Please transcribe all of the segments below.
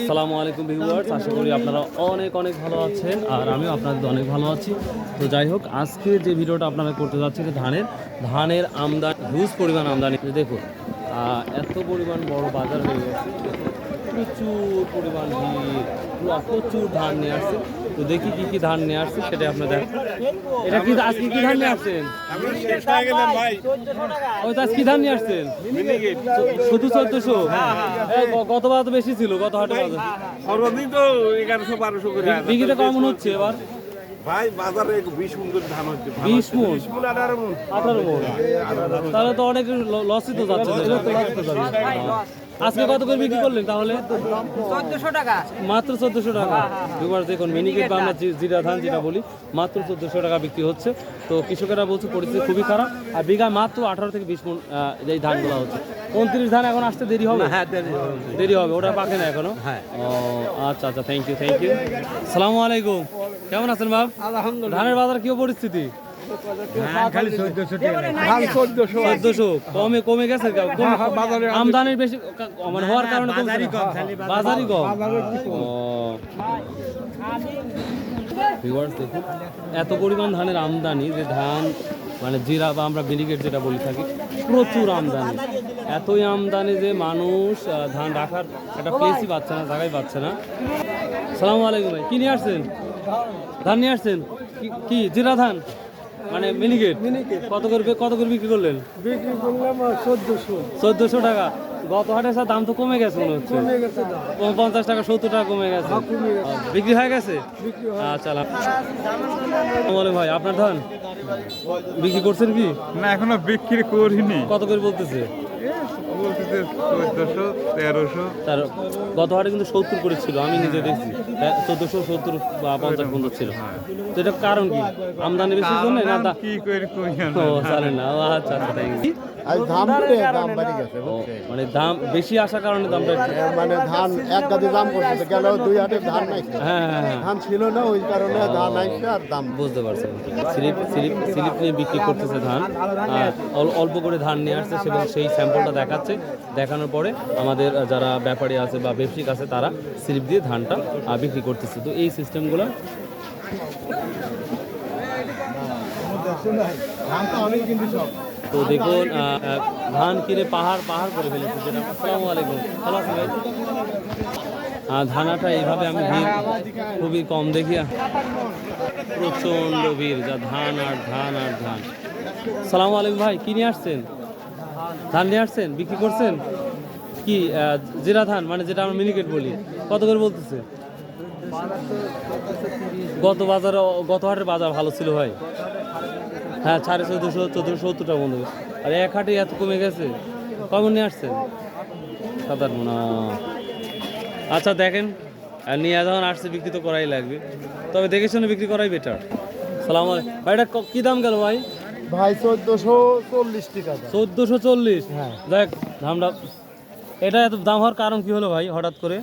আসসালামু আলাইকুম ভিউয়ার্স, আশা করি আপনারা অনেক অনেক ভালো আছেন আর আমিও আপনাদের অনেক ভালো আছি। তো যাই হোক, আজকে যে ভিডিওটা আপনারা করতে যাচ্ছি যে ধানের ধানের আমদানি হিউজ পরিমাণ আমদানি। দেখুন এত পরিমাণ বড় বাজার হয়ে গেছে। প্রচুর পরিমাণ ভিড় প্রচুর ধান নিয়ে আসছে। তো দেখি কি কি ধান নিয়ে আসছে সেটা আপনাদের এটা কি আজকে কি ধান নিয়ে আসছেন? ওই তো আজকে কি ধান নিয়ে আসছেন? শুধু চোদ্দশো? গতবার তো বেশি ছিল গত হাটে বাজার সর্বদিন তো এগারোশো বারোশো করে। বিক্রিটা কেমন হচ্ছে এবার? ভাই বাজারে মন করে ধান হচ্ছে। মন? মন মন। তাহলে তো অনেক লসই তো যাচ্ছে। এগুলো তো loss তো যাবে। আজকে কত করে বিক্রি করলেন তাহলে? চোদ্দশো টাকা। মাত্র চোদ্দশো টাকা। দুবার দেখুন মিনিকেট বা আমরা জিরা ধান যেটা বলি মাত্র চোদ্দশো টাকা বিক্রি হচ্ছে। তো কৃষকেরা বলছে পরিস্থিতি খুবই খারাপ। আর বিঘা মাত্র আঠারো থেকে বিশ মন এই ধানগুলো হচ্ছে। উনত্রিশ ধান এখন আসতে দেরি হবে? হ্যাঁ দেরি হবে ওটা পাকে না এখনও? হ্যাঁ। আচ্ছা আচ্ছা থ্যাংক ইউ থ্যাংক ইউ সালামু আলাইকুম। কেমন আছেন বাপ? আলহামদুলিল্লাহ। ধানের বাজার কি পরিস্থিতি খালি চোদ্দশো টাকা চোদ্দশো চোদ্দশো কমে কমে গেছে কম- আমদানির বেশি মানে হওয়ার কারণে কমছে না? বাজারই কম ও। Viewers দেখুন, এত পরিমাণ ধানের আমদানি যে ধান মানে জিরা বা আমরা বিলিগেট যেটা বলি থাকি প্রচুর আমদানি। এতই আমদানি যে মানুষ ধান রাখার একটা প্লেসই পাচ্ছে না জায়গায় পাচ্ছে না। সালাম আলাইকুম ভাই কি নিয়ে আসছেন? ধান নিয়ে আসছেন? কি জিরা ধান? মানে মিনিকেট? কত করে কত করে বিক্রি করলেন? বিক্রি করলাম চোদ্দশো। চোদ্দশো টাকা। গত হাটের সাথে দাম তো কমে গেছে মনে হচ্ছে। কমে গেছে পঞ্চাশ টাকা সত্তর টাকা কমে গেছে। আহ, বিক্রি হয়ে গেছে? আচ্ছা। বলে ভাই আপনার ধান? বিক্রি করছেন কি? না এখনও বিক্রি করিনি। কত করে বলতেছে? বলতেছে চোদ্দশো তেরোশো। তার গত হাটে কিন্তু সত্তর করে ছিল আমি নিজে দেখছি। চোদ্দশো সত্তর বা পঞ্চাশ পঞ্চাশ ছিল। তো এটা কারণ কি? আমদানি বেশি জন্য না দা- কি করে কই ও জানেন না। ও আচ্ছা আচ্ছা মানে দাম বেশি আসার কারণে দামটা মানে ধান এক গাদি দাম করছে গেল দুই ধান নাই। হ্যাঁ হ্যাঁ হ্যাঁ। ধান ছিল না ওই কারণে ধান আইসে আর দাম বুঝতে পারছেন স্লিপ স্লিপ স্লিপ নিয়ে বিক্রি করতেছে ধান আর অল্প করে ধান নিয়ে আসছে এবং সেই স্যাম্পলটা দেখাচ্ছে। দেখানোর পরে আমাদের যারা ব্যাপারী আছে বা ব্যবসায়িক আছে, তারা স্লিপ দিয়ে ধানটা বিক্রি করতেছে। তো এই সিস্টেমগুলো তো দেখুন ধান কিনে পাহাড় পাহাড় করে ফেলেছে। যেটা আসসালামু আলাইকুম। ধানাটা এইভাবে আমি খুবই কম দেখি। প্রচণ্ড ভিড়, যা ধান আর ধান আর ধান। সালাম আলাইকুম ভাই কিনে আসছেন? ধান নিয়ে আসছেন? বিক্রি করছেন? কি জিরা ধান মানে যেটা আমরা মিনিকেট বলি, কত করে বলতেছে? গত বাজার গত হাটের বাজার ভালো ছিল ভাই। হ্যাঁ সাড়ে চোদ্দোশো চোদ্দোশো সত্তর টাকা বন্ধু। আর এক হাটে এত কমে গেছে, কখন নিয়ে আসছেন? মনে আচ্ছা দেখেন আর নিয়ে যখন আসছে, বিক্রি তো করাই লাগবে। তবে দেখে শুনে বিক্রি করাই বেটার সালাম ভাই, এটা কি দাম গেল ভাই? ভাই চোদ্দশো চল্লিশ টাকা। চোদ্দোশো চল্লিশ? দেখ দামটা এটা এত দাম হওয়ার কারণ কি হলো ভাই হঠাৎ করে?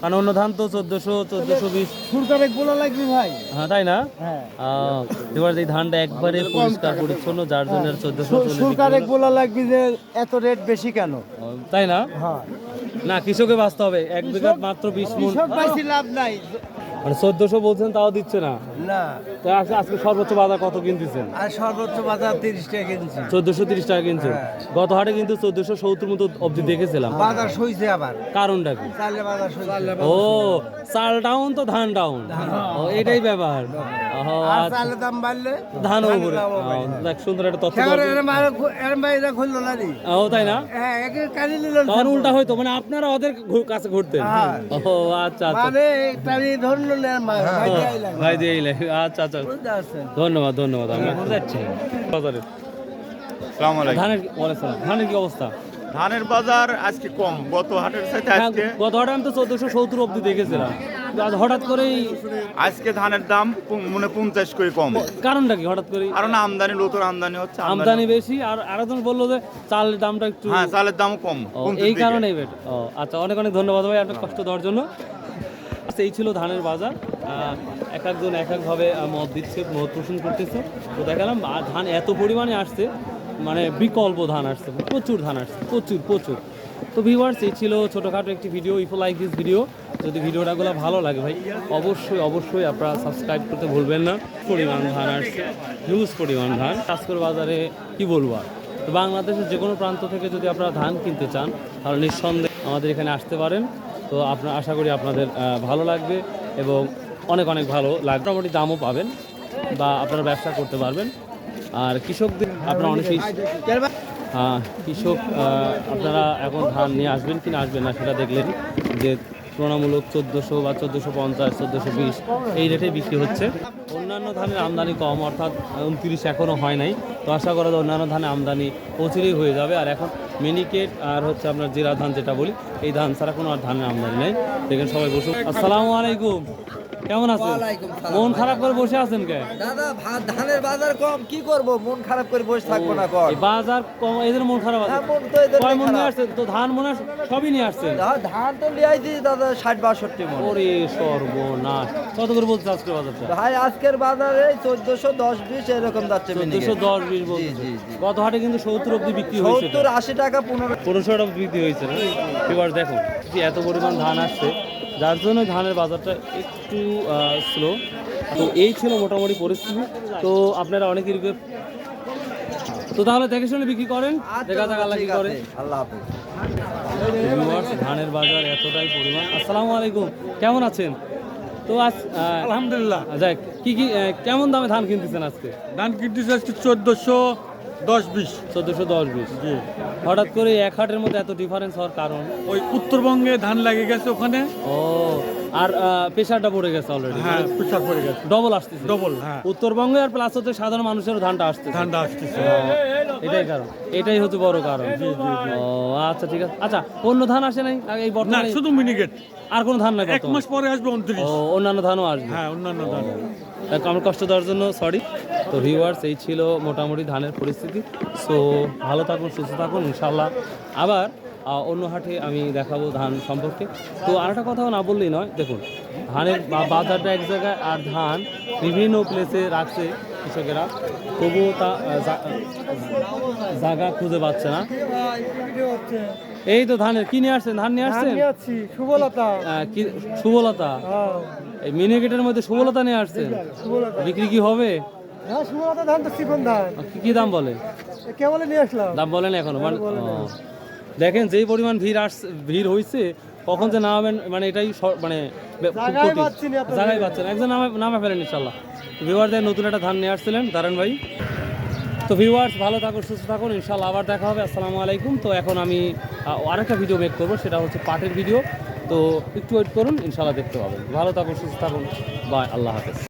কারণ অন্য ধান তো চোদ্দোশো চোদ্দোশো বিশ। সুরকার বলা লাগবে ভাই। হ্যাঁ তাই না? হ্যাঁ। এবার এই ধানটা একবারে পরিষ্কার পরিচ্ছন্ন যার জন্য চোদ্দোশো সুরকার বলা লাগবে যে এত রেট বেশি কেন? তাই না? হ্যাঁ। না কৃষকে বাঁচতে হবে। এক বিঘা মাত্র বিশ মন। লাভ নাই। মানে চোদ্দোশো বলছেন তাও দিচ্ছে না। না। আজকে আজকে সর্বোচ্চ বাজার কত কিনতেছেন? আর সর্বোচ্চ বাজার তিরিশ টাকা কিনছি। চোদ্দোশো তিরিশ টাকা কিনছেন। গত হাটে কিন্তু চোদ্দোশো সত্তর মতো অবধি দেখেছিলাম। বাজার সইছে আবার। কারণটা কি? চালে বাজার সইছে। ও চাল ডাউন তো ধান ডাউন ও এটাই ব্যাপার। আর আচ্ছা। চালের দাম বাড়লে? ধান উপরে। দামও বাড়ে। ও, দেখ সুন্দর একটা তথ্য খুললো না ও তাই না? হ্যাঁ কালি নিল উল্টা হয়তো মানে আপনারা ওদের কাছে ঘুরতেন। হ্যাঁ। ও আচ্ছা আচ্ছা। মানে টানি ধরলো না এর ভাই দিয়ে। আচ্ছা আচ্ছা। ধন্যবাদ ধন্যবাদ। ধন্যবাদ আমরা যাচ্ছি বাজারে আসসালামু আলাইকুম। ধানের ওয়ালাইকুম ধানের কি অবস্থা? ধানের বাজার আজকে কম গত হাটের সাথে হ্যাঁ, আজকে গত হাটে আমি তো চোদ্দশো সত্তর অব্দি দেখেছিলাম। হঠাৎ করেই আজকে ধানের দাম মনে পঞ্চাশ করে কম। কারণটা কি হঠাৎ করে কারণ আমদানি নতুন আমদানি হচ্ছে আমদানি বেশি আর আরেকজন বলল যে চালের দামটা একটু হ্যাঁ চালের দামও কম এই। কারণেই বেট ও আচ্ছা অনেক অনেক ধন্যবাদ ভাই আপনার কষ্ট দেওয়ার জন্য। আচ্ছা, এই ছিল ধানের বাজার। এক একজন এক একভাবে মত দিচ্ছে মত পোষণ করতেছে। তো দেখালাম ধান এত পরিমাণে আসছে মানে বিকল্প ধান আসছে প্রচুর ধান আসছে প্রচুর প্রচুর। তো ভিউয়ার্স এই ছিল ছোটোখাটো একটি video if you like this video যদি ভিডিওটাগুলো ভালো লাগে ভাই অবশ্যই অবশ্যই আপনারা সাবস্ক্রাইব করতে ভুলবেন না। পরিমাণ ধান আসছে হিউজ পরিমাণ ধান। কাজকর বাজারে কি বলব আর? তো বাংলাদেশের যে কোনো প্রান্ত থেকে যদি আপনারা ধান কিনতে চান তাহলে নিঃসন্দেহে আমাদের এখানে আসতে পারেন। তো আপনার আশা করি আপনাদের ভালো লাগবে এবং অনেক অনেক ভালো লাগবে মোটামুটি দামও পাবেন বা আপনারা ব্যবসা করতে পারবেন। আর কৃষকদের আপনারা অনেকেই হ্যাঁ, কৃষক আপনারা এখন ধান নিয়ে আসবেন কি না আসবেন না সেটা দেখলেন যে তুলনামূলক চোদ্দোশো বা চোদ্দোশো পঞ্চাশ, চোদ্দোশো বিশ এই রেটে বিক্রি হচ্ছে। অন্যান্য ধানের আমদানি কম, অর্থাৎ উনত্রিশ এখনও হয় নাই। তো আশা করা যায় অন্যান্য ধানের আমদানি প্রচুরই হয়ে যাবে। আর এখন মিনিকেট আর হচ্ছে আপনার জিরা ধান যেটা বলি, এই ধান ছাড়া কোনো আর ধানের আমদানি নেই। দেখেন সবাই বসুন আসসালামু আলাইকুম। কেমন আছেন? মন খারাপ করে বসে আছেন কে? দাদা ধানের বাজার কম কি করব? মন খারাপ করে বসে থাকব না কর বাজার কম এদের মন খারাপ আছে। হ্যাঁ, মন তো এদের কয় মন নিয়ে আসছেন? তো ধান মনে সবই নিয়ে আসছেন। ধান তো লিয়াই দিই দাদা ষাট বাষট্টি মন। ওরে সর্বনাশ। কত করে বলছে আজকে বাজারটা? ভাই আজকের বাজারে চোদ্দশো দশ বিশ এরকম যাচ্ছে চোদ্দশো দশ বিশ বলছে। জি, জি। গত হাটে কিন্তু সত্তর অব্দি বিক্রি হয়েছে। সত্তর আশি টাকা পনেরো পনেরোশো টাকা বিক্রি হয়েছে না? এবার দেখুন যে এত পরিমাণ ধান আসছে। যার জন্য ধানের বাজারটা একটু স্লো তো এই ছিল মোটামুটি পরিস্থিতি। তো আপনারা অনেকের তো তাহলে দেখে শুনে বিক্রি করেন। দেখা যাক আল্লাহ কি করে। আল্লাহ হাফেজ। ধানের বাজার এতটাই পরিমাণ। আসসালামু আলাইকুম। কেমন আছেন? তো আজ আলহামদুলিল্লাহ। যাক কি কি কেমন দামে ধান কিনতেছেন আজকে? ধান কিনতেছে আজকে চোদ্দশো দশ বিশ। চোদ্দশো দশ বিশ। জি। হঠাৎ করে এক হাটের মধ্যে এত ডিফারেন্স হওয়ার কারণ? ওই উত্তরবঙ্গে ধান লাগে গেছে ওখানে। ও আর প্রেশারটা পড়ে গেছে অলরেডি হ্যাঁ প্রেশার পড়ে গেছে। ডবল আসতেছে। ডবল হ্যাঁ। উত্তরবঙ্গে আর প্লাস হচ্ছে সাধারণ মানুষের ধানটা আসতেছে। ধানটা আসতেছে। এটাই কারণ। এটাই হচ্ছে বড় কারণ। ও আচ্ছা ঠিক আছে। আচ্ছা অন্য ধান আসে নাই? এই বর্তমানে শুধু মিনিকেট আর কোনো ধান নাই এক মাস পরে আসবে উনত্রিশ। ও অন্যান্য ধানও আসবে। হ্যাঁ অন্যান্য ধান। আমার কষ্ট দেওয়ার জন্য সরি তো ভিউয়ার্স এই ছিল মোটামুটি ধানের পরিস্থিতি। সো ভালো থাকুন সুস্থ থাকুন ইনশাল্লাহ আবার অন্য হাটে আমি দেখাবো ধান সম্পর্কে। তো আরেকটা কথাও না বললেই নয় দেখুন ধানের বাজারটা এক জায়গায় আর ধান বিভিন্ন প্লেসে রাখছে কৃষকেরা। তবুও তা জায়গা খুঁজে পাচ্ছে না। এই তো ধানের কি নিয়ে আসছেন? ধান নিয়ে আসছেন? সুবলতা। আহ, কি শুভলতা এই মিনিকেটের মধ্যে শুভলতা নিয়ে আসছেন? বিক্রি কি হবে? হ্যাঁ কি কি দাম বলে? কেবলে নিয়ে আসলাম। দাম বলেন এখনও? মানে। দেখেন যেই পরিমাণ ভিড় আসছে ভিড় হয়েছে কখন যে নামাবেন মানে এটাই মানে জায়গায় পাচ্ছেন। একজন নামে নামে ফেলেন ইনশাল্লাহ ভিউয়ারদের নতুন একটা ধান নিয়ে আসছিলেন দারুণ ভাই। তো ভিউয়ার্স ভালো থাকুন সুস্থ থাকুন ইনশাল্লাহ আবার দেখা হবে। আসসালামু আলাইকুম। তো এখন আমি আরেকটা ভিডিও মেক করব সেটা হচ্ছে পাটের ভিডিও তো একটু ওয়েট করুন ইনশাল্লাহ দেখতে পাবেন। ভালো থাকুন সুস্থ থাকুন। বাই আল্লাহ হাফেজ।